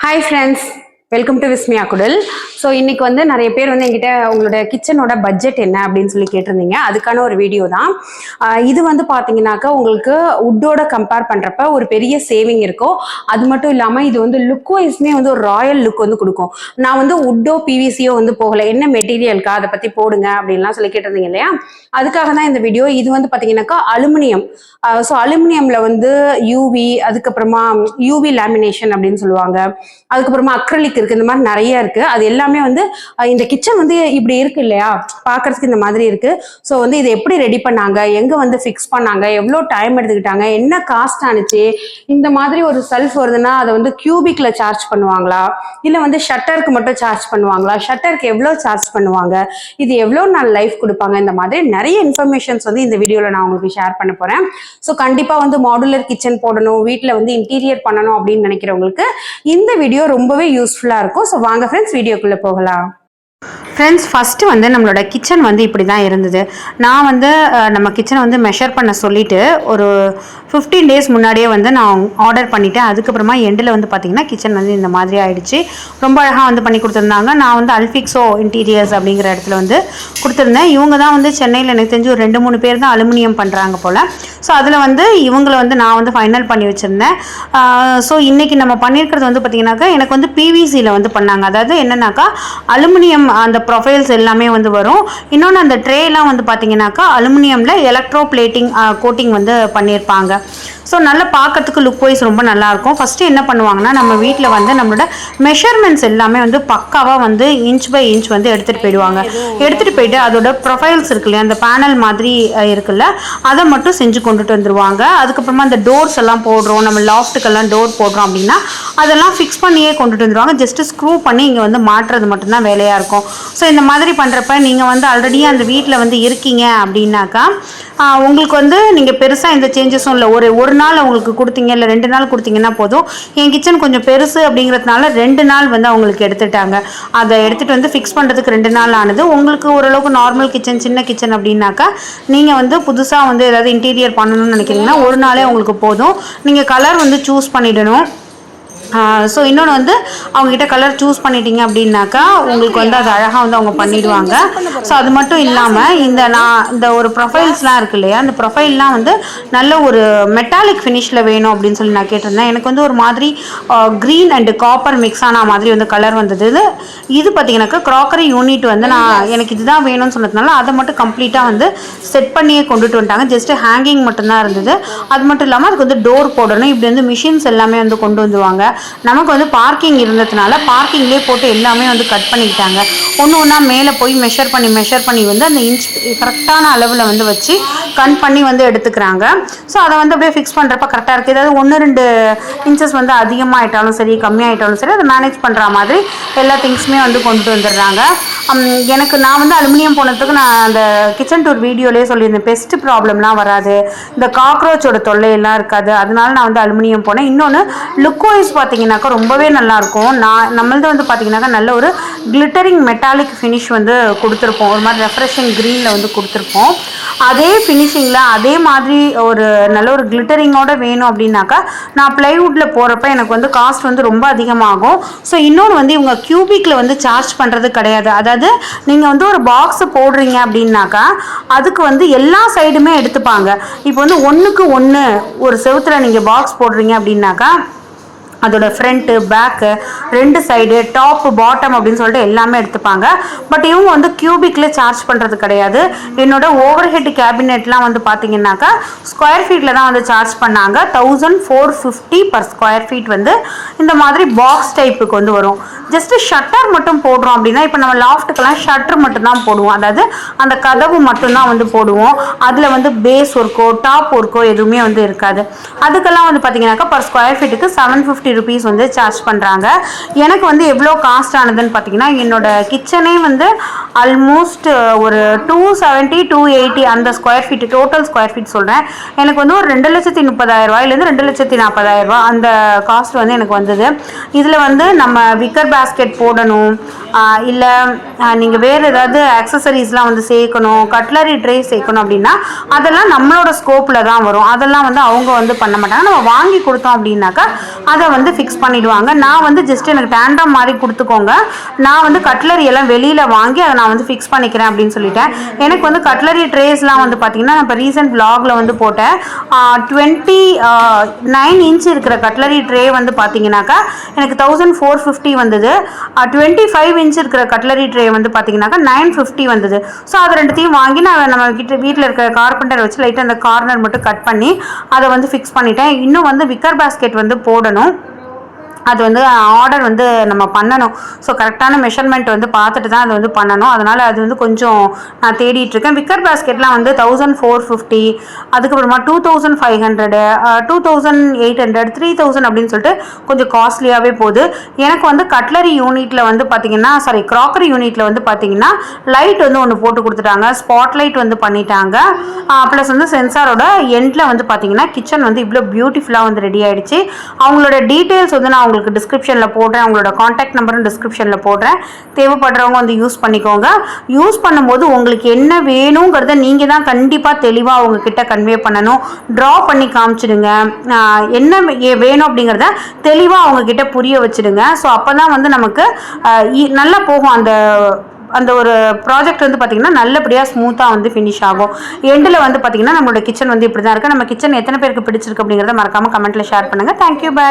hi friends welcome to Vismaya குடல் So இன்னைக்கு வந்து நிறைய பேர் வந்து என்கிட்ட உங்களோட கிச்சனோட பட்ஜெட் என்ன அப்படின்னு சொல்லி கேட்டிருந்தீங்க. அதுக்கான ஒரு வீடியோ தான். இது வந்து பார்த்தீங்கன்னாக்கா உங்களுக்கு உட்டோட கம்பேர் பண்ணுறப்ப ஒரு பெரிய சேவிங் இருக்கும். அது மட்டும் இல்லாமல் இது வந்து லுக் வைஸ்மே வந்து ஒரு ராயல் லுக் வந்து கொடுக்கும். நான் வந்து உட்டோ பிவிசியோ வந்து போகலை. என்ன மெட்டீரியல்க்கா அதை பற்றி போடுங்க அப்படின்லாம் சொல்லி கேட்டிருந்தீங்க இல்லையா? அதுக்காக தான் இந்த வீடியோ இது வந்து பார்த்தீங்கன்னாக்கா அலுமினியம். ஸோ அலுமினியமில் வந்து யூவி அதுக்கப்புறமா யூவி லேமினேஷன் அப்படின்னு சொல்லுவாங்க. அதுக்கப்புறமா அக்ரலிக் இருக்குது இந்த மாதிரி நிறைய இருக்குது அது எல்லாமே வந்து இந்த கிச்சன் வந்து இப்படி இருக்கு இல்லையா? பார்க்கறதுக்கு இந்த மாதிரி இருக்கு. ஸோ வந்து இதை எப்படி ரெடி பண்ணாங்க? எங்க வந்து ஃபிக்ஸ் பண்ணாங்க? எவ்வளோ டைம் எடுத்துக்கிட்டாங்க? என்ன காஸ்ட் ஆனிச்சு? இந்த மாதிரி ஒரு செல்ஃப் வருதுன்னா அதை வந்து கியூபிக்ல சார்ஜ் பண்ணுவாங்களா? இல்ல வந்து ஷட்டருக்கு மட்டும் சார்ஜ் பண்ணுவாங்களா? ஷட்டருக்கு எவ்வளோ சார்ஜ் பண்ணுவாங்க? இது எவ்வளோ நாள் லைஃப் கொடுப்பாங்க? இந்த மாதிரி நிறைய இன்ஃபர்மேஷன்ஸ் வந்து இந்த வீடியோவில் நான் உங்களுக்கு ஷேர் பண்ண போறேன். ஸோ கண்டிப்பா வந்து மாடுலர் கிச்சன் போடணும் வீட்டில் வந்து இன்டீரியர் பண்ணணும் அப்படின்னு நினைக்கிறவங்களுக்கு இந்த வீடியோ ரொம்பவே யூஸ்ஃபுல்லாக இருக்கும். ஸோ வாங்க ஃப்ரெண்ட்ஸ் வீடியோக்குள்ளே போகலாம். ஃப்ரெண்ட்ஸ் ஃபஸ்ட்டு வந்து நம்மளோட கிச்சன் வந்து இப்படி தான் இருந்தது. நான் வந்து நம்ம கிச்சனை வந்து மெஷர் பண்ண சொல்லிட்டு ஒரு ஃபிஃப்டீன் டேஸ் முன்னாடியே வந்து நான் ஆர்டர் பண்ணிட்டேன். அதுக்கப்புறமா எண்டில் வந்து பார்த்தீங்கன்னா கிச்சன் வந்து இந்த மாதிரி ஆயிடுச்சு. ரொம்ப அழகாக வந்து பண்ணி கொடுத்துருந்தாங்க. நான் வந்து அல்ஃபிக்ஸோ இன்டீரியர்ஸ் அப்படிங்கிற இடத்துல வந்து கொடுத்துருந்தேன். இவங்க தான் வந்து சென்னையில் எனக்கு தெரிஞ்சு ஒரு ரெண்டு மூணு பேர் தான் அலுமினியம் பண்ணுறாங்க போல். ஸோ அதில் வந்து இவங்களை வந்து நான் வந்து ஃபைனல் பண்ணி வச்சுருந்தேன். ஸோ இன்றைக்கி நம்ம பண்ணியிருக்கிறது வந்து பார்த்தீங்கன்னாக்கா எனக்கு வந்து பிவிசியில் வந்து பண்ணாங்க. அதாவது என்னன்னாக்கா அலுமினியம் அந்த ப்ரொஃபைல்ஸ் எல்லாமே வந்து வரும். இன்னொன்று அந்த ட்ரேலாம் வந்து பார்த்திங்கனாக்கா அலுமினியமில் எலக்ட்ரோ பிளேட்டிங் கோட்டிங் வந்து பண்ணியிருப்பாங்க ஸோ நல்லா பார்க்கறதுக்கு லுக் வைஸ் ரொம்ப நல்லாயிருக்கும். ஃபஸ்ட்டு என்ன பண்ணுவாங்கன்னா நம்ம வீட்டில் வந்து நம்மளோட மெஷர்மெண்ட்ஸ் எல்லாமே வந்து பக்காவாக வந்து இன்ச் பை இன்ச் வந்து எடுத்துகிட்டு போயிடுவாங்க. எடுத்துகிட்டு போயிட்டு அதோட ப்ரொஃபைல்ஸ் இருக்கு இல்லையா அந்த பேனல் மாதிரி இருக்குல்ல அதை மட்டும் செஞ்சு கொண்டுட்டு வந்துருவாங்க. அதுக்கப்புறமா அந்த டோர்ஸ் எல்லாம் போடுறோம். நம்ம லாஃப்ட்டுக்கெல்லாம் டோர் போடுறோம் அப்படின்னா அதெல்லாம் ஃபிக்ஸ் பண்ணியே கொண்டுட்டு வந்துடுவாங்க ஜஸ்ட் ஸ்க்ரூ பண்ணி இங்கே வந்து மாட்டுறது மட்டும்தான் வேலையாக இருக்கும். ஸோ இந்த மாதிரி பண்ணுறப்ப நீங்கள் வந்து ஆல்ரெடி அந்த வீட்டில் வந்து இருக்கீங்க அப்படின்னாக்கா உங்களுக்கு வந்து நீங்கள் பெருசாக எந்த சேஞ்சஸும் இல்லை. ஒரு ஒரு நாள் உங்களுக்கு கொடுத்தீங்க இல்லை ரெண்டு நாள் கொடுத்தீங்கன்னா போதும். என் கிச்சன் கொஞ்சம் பெருசு அப்படிங்கிறதுனால ரெண்டு நாள் வந்து அவங்களுக்கு எடுத்துட்டாங்க. அதை எடுத்துகிட்டு வந்து ஃபிக்ஸ் பண்ணுறதுக்கு ரெண்டு நாள் ஆனது. உங்களுக்கு ஓரளவுக்கு நார்மல் கிச்சன் சின்ன கிச்சன் அப்படின்னாக்கா நீங்கள் வந்து புதுசாக வந்து ஏதாவது இன்டீரியர் பண்ணணும்னு நினைக்கிறீங்கன்னா ஒரு நாளே உங்களுக்கு போதும். நீங்கள் கலர் வந்து சூஸ் பண்ணிடணும். ஸோ இன்னொன்று வந்து அவங்ககிட்ட கலர் சூஸ் பண்ணிட்டீங்க அப்படின்னாக்கா உங்களுக்கு வந்து அது அழகாக வந்து அவங்க பண்ணிடுவாங்க. ஸோ அது மட்டும் இல்லாமல் இந்த நான் இந்த ஒரு ப்ரொஃபைல்ஸ்லாம் இருக்கு இல்லையா அந்த ப்ரொஃபைல்லாம் வந்து நல்ல ஒரு மெட்டாலிக் ஃபினிஷில் வேணும் அப்படின்னு சொல்லி நான் கேட்டிருந்தேன். எனக்கு வந்து ஒரு மாதிரி க்ரீன் அண்டு காப்பர் மிக்ஸ் ஆன மாதிரி வந்து கலர் வந்தது. இது பார்த்தீங்கன்னாக்கா க்ராக்கரி யூனிட் வந்து நான் எனக்கு இதுதான் வேணும்னு சொன்னதுனால அதை மட்டும் கம்ப்ளீட்டாக வந்து செட் பண்ணியே கொண்டுட்டு வந்துட்டாங்க. ஜஸ்ட் ஹேங்கிங் மட்டும்தான் இருந்தது. அது மட்டும் இல்லாமல் அதுக்கு வந்து டோர் போடணும். இப்படி வந்து மிஷின்ஸ் எல்லாமே வந்து கொண்டு வந்துருவாங்க. நமக்கு வந்து பார்க்கிங் இருந்ததுனால பார்க்கிங்லேயே போட்டு எல்லாமே வந்து கட் பண்ணிக்கிட்டாங்க. ஒன்று ஒன்றா மேலே போய் மெஷர் பண்ணி மெஷர் பண்ணி வந்து அந்த இன்ச் கரெக்டான அளவில் வந்து வச்சு கன் பண்ணி வந்து எடுத்துக்கிறாங்க. ஸோ அதை வந்து அப்படியே ஃபிக்ஸ் பண்ணுறப்ப கரெக்டாக இருக்குது ஏதாவது ஒன்று ரெண்டு இன்ச்சஸ் வந்து அதிகமாகிட்டாலும் சரி கம்மியாகிட்டாலும் சரி அதை மேனேஜ் பண்ணுற மாதிரி எல்லா திங்ஸுமே வந்து கொண்டு வந்துடுறாங்க. எனக்கு நான் வந்து அலுமினியம் போனதுக்கு நான் அந்த கிச்சன் டூர் வீடியோலேயே சொல்லியிருந்தேன். பெஸ்ட் ப்ராப்ளம்லாம் வராது. இந்த காக்ரோச்சோட தொல்லையெல்லாம் இருக்காது. அதனால நான் வந்து அலுமினியம் போனேன். இன்னொன்று லுக் வைஸ் பார்த்தீங்கன்னாக்கா ரொம்பவே நல்லாயிருக்கும். நான் நம்மளது வந்து பார்த்தீங்கன்னாக்கா நல்ல ஒரு கிளிட்டரிங் மெட்டாலிக் ஃபினிஷ் வந்து கொடுத்துருப்போம். ஒரு மாதிரி ரெஃப்ரெஷிங் க்ரீனில் வந்து கொடுத்துருப்போம். அதே ஃபினிஷிங்கில் அதே மாதிரி ஒரு நல்ல ஒரு கிளிட்டரிங்கோட வேணும் அப்படின்னாக்கா நான் ப்ளைவுட்டில் போகிறப்ப எனக்கு வந்து காஸ்ட் வந்து ரொம்ப அதிகமாகும். ஸோ இன்னொன்று வந்து இவங்க கியூபிக்கில் வந்து சார்ஜ் பண்ணுறது கிடையாது. அதாவது நீங்கள் வந்து ஒரு பாக்ஸ் போடுறீங்க அப்படின்னாக்கா அதுக்கு வந்து எல்லா சைடுமே எடுத்துப்பாங்க. இப்போ வந்து ஒன்றுக்கு ஒன்று ஒரு செவுத்துல நீங்கள் பாக்ஸ் போடுறீங்க அப்படின்னாக்கா அதோட ஃப்ரண்ட்டு பேக்கு ரெண்டு சைடு டாப்பு பாட்டம் அப்படின்னு சொல்லிட்டு எல்லாமே எடுத்துப்பாங்க. பட் இவங்க வந்து கியூபிக்கில் சார்ஜ் பண்ணுறது கிடையாது. என்னோட ஓவர் ஹெட் கேபினெட்லாம் வந்து பார்த்தீங்கன்னாக்கா ஸ்கொயர் ஃபீட்டில் தான் வந்து சார்ஜ் பண்ணாங்க. Thousand four fifty per square feet வந்து இந்த மாதிரி பாக்ஸ் டைப்புக்கு வந்து வரும். ஜஸ்ட் ஷட்டர் மட்டும் போடுறோம் அப்படின்னா இப்போ நம்ம லாஃப்ட்டுக்கெல்லாம் ஷட்டர் மட்டும் தான் போடுவோம். அதாவது அந்த கதவு மட்டும்தான் வந்து போடுவோம். அதில் வந்து பேஸ் ஒர்க்கோ டாப் ஒர்க்கோ எதுவுமே வந்து இருக்காது. அதுக்கெல்லாம் வந்து பார்த்தீங்கன்னாக்கா பர் ஸ்கொயர் ஃபீட்டுக்கு செவன் ஃபிஃப்டி ருபீஸ் வந்து சார்ஜ் பண்ணுறாங்க எனக்கு வந்து எவ்வளோ காஸ்ட் ஆனதுன்னு பார்த்தீங்கன்னா என்னோட கிச்சனே வந்து ஆல்மோஸ்ட் ஒரு டூ செவன்ட்டி டூ எயிட்டி அந்த square feet total square feet சொல்கிறேன் எனக்கு வந்து ஒரு ரெண்டு லட்சத்தி முப்பதாயிரரூபாயிலேருந்து ரெண்டு லட்சத்தி நாற்பதாயிரம் அந்த காஸ்ட் வந்து எனக்கு வந்தது. இதில் வந்து நம்ம விக்கர் பேஸ்கெட் போடணும். இல்லை நீங்கள் வேறு ஏதாவது அக்சசரிஸ்லாம் வந்து சேர்க்கணும் கட்லரி ட்ரே சேர்க்கணும் அப்படின்னா அதெல்லாம் நம்மளோட ஸ்கோப்பில் தான் வரும். அதெல்லாம் வந்து அவங்க வந்து பண்ண மாட்டாங்க. நம்ம வாங்கி கொடுத்தோம் அப்படின்னாக்கா அதை வந்து ஃபிக்ஸ் பண்ணிவிடுவாங்க நான் வந்து ஜஸ்ட் எனக்கு டேண்டம் மாதிரி கொடுத்துக்கோங்க. நான் வந்து கட்லரி எல்லாம் வெளியில் வாங்கி அதை நான் வந்து ஃபிக்ஸ் பண்ணிக்கிறேன் அப்படின்னு சொல்லிட்டேன். எனக்கு வந்து கட்லரி ட்ரேஸ்லாம் வந்து பார்த்தீங்கன்னா நான் இப்போ ரீசெண்ட் vlogல வந்து போட்டேன். டுவெண்ட்டி நைன் இன்ச் இருக்கிற கட்லரி ட்ரே வந்து பார்த்தீங்கன்னாக்கா எனக்கு தௌசண்ட் ஃபோர் ஃபிஃப்டி வந்தது. டுவெண்ட்டி ஃபைவ் இன்ச் இருக்கிற கட்லரி ட்ரே வந்து பார்த்தீங்கன்னாக்கா நைன் ஃபிஃப்டி வந்தது. ஸோ அது ரெண்டுத்தையும் வாங்கி நான் நம்ம கிட்ட வீட்டில் இருக்கிற கார்பெண்டர் வச்சு லைட்டாக அந்த கார்னர் மட்டும் கட் பண்ணி அதை வந்து ஃபிக்ஸ் பண்ணிட்டேன். இன்னும் வந்து விக்கர் பாஸ்கெட் வந்து போடணும். அது வந்து ஆர்டர் வந்து நம்ம பண்ணணும். ஸோ கரெக்டான மெஷர்மெண்ட் வந்து பார்த்துட்டு தான் அது வந்து பண்ணணும். அதனால் அது வந்து கொஞ்சம் நான் தேடிட்டுருக்கேன் விக்கர் பாஸ்கெட்லாம் வந்து தௌசண்ட் ஃபோர் ஃபிஃப்டி அதுக்கப்புறமா two thousand five hundred two thousand eight hundred three thousand அப்படின்னு சொல்லிட்டு கொஞ்சம் காஸ்ட்லியாகவே போகுது. எனக்கு வந்து கட்லரி யூனிட்டில் வந்து பார்த்தீங்கன்னா சாரி க்ராக்கரி யூனிட்டில் வந்து பார்த்தீங்கன்னா லைட் வந்து ஒன்று போட்டு கொடுத்துட்டாங்க. ஸ்பாட் லைட் வந்து பண்ணிட்டாங்க. ப்ளஸ் வந்து சென்சாரோட எண்டில் வந்து பார்த்தீங்கன்னா கிச்சன் வந்து இவ்வளோ பியூட்டிஃபுல்லாக வந்து ரெடி ஆகிடுச்சு அவங்களோட டீட்டெயில்ஸ் வந்து நான் உங்களுக்கு டிஸ்கிரிப்ஷனில் போடுறேன். அவங்களோட காண்டாக்ட் நம்பரும் டிஸ்கிரிப்ஷனில் போடுறேன். தேவைப்படுறவங்க வந்து யூஸ் பண்ணிக்கோங்க. யூஸ் பண்ணும்போது உங்களுக்கு என்ன வேணுங்கிறத நீங்கள் தான் கண்டிப்பாக தெளிவாக அவங்க கிட்ட கன்வே பண்ணணும். ட்ரா பண்ணி காமிச்சிடுங்க. என்ன வேணும் அப்படிங்கிறத தெளிவாக அவங்க கிட்ட புரிய வச்சுடுங்க. ஸோ அப்போ தான் வந்து நமக்கு இ- நல்லா போகும். அந்த அந்த ஒரு ப்ராஜெக்ட் வந்து பார்த்திங்கன்னா நல்லபடியாக ஸ்மூத்தாக வந்து ஃபினிஷ் ஆகும். எண்டில் வந்து பார்த்திங்கன்னா நம்மளோட கிச்சன் வந்து இப்படி தான் இருக்குது நம்ம கிச்சன் எத்தனை பேருக்கு பிடிச்சிருக்கு அப்படிங்கிறத மறக்காமல் கமெண்ட்டில் ஷேர் பண்ணுங்கள் தேங்க்யூ பை